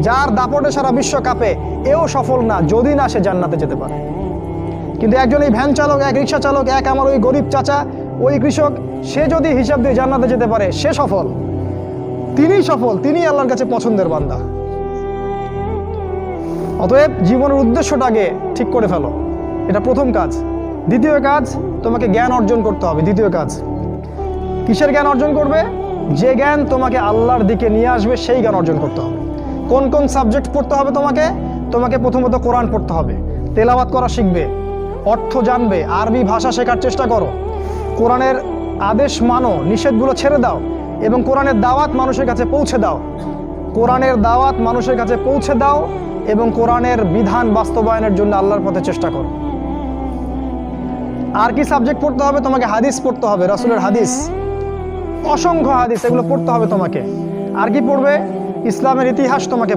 যার দাপটে সারা বিশ্ব কাঁপে এও সফল না, যদি না সে জান্নাতে যেতে পারে। কিন্তু একজন এই ভ্যান চালক, এক রিক্সা চালক, এক আমার ওই গরিব চাচা, ওই কৃষক, সে যদি হিসাব দিয়ে জান্নাতে যেতে পারে, সে সফল। তিনিই সফল তিনি আল্লাহর কাছে পছন্দের বান্দা। অতএব জীবনের উদ্দেশ্যটাকে ঠিক করে ফেলো। এটা প্রথম কাজ। দ্বিতীয় কাজ, তোমাকে জ্ঞান অর্জন করতে হবে। দ্বিতীয় কাজ, কিসের জ্ঞান অর্জন করবে? যে জ্ঞান তোমাকে আল্লাহর দিকে নিয়ে আসবে, সেই জ্ঞান অর্জন করতে হবে। কোন কোন সাবজেক্ট পড়তে হবে তোমাকে? তোমাকে প্রথমত কোরআন পড়তে হবে। তেলাওয়াত করা শিখবে, অর্থ জানবে, আরবি ভাষা শেখার চেষ্টা করো। কোরআনের আদেশ মানো, নিষেধগুলো ছেড়ে দাও এবং কোরআনের দাওয়াত মানুষের কাছে পৌঁছে দাও। কোরআনের দাওয়াত মানুষের কাছে পৌঁছে দাও এবং কোরআনের বিধান বাস্তবায়নের জন্য আল্লাহর পথে চেষ্টা করো। আর কি সাবজেক্ট পড়তে হবে? তোমাকে হাদিস পড়তে হবে, রাসূলের হাদিস। অসংখ্য হাদিস, এগুলো পড়তে হবে তোমাকে। আর কি পড়বে? ইসলামের ইতিহাস তোমাকে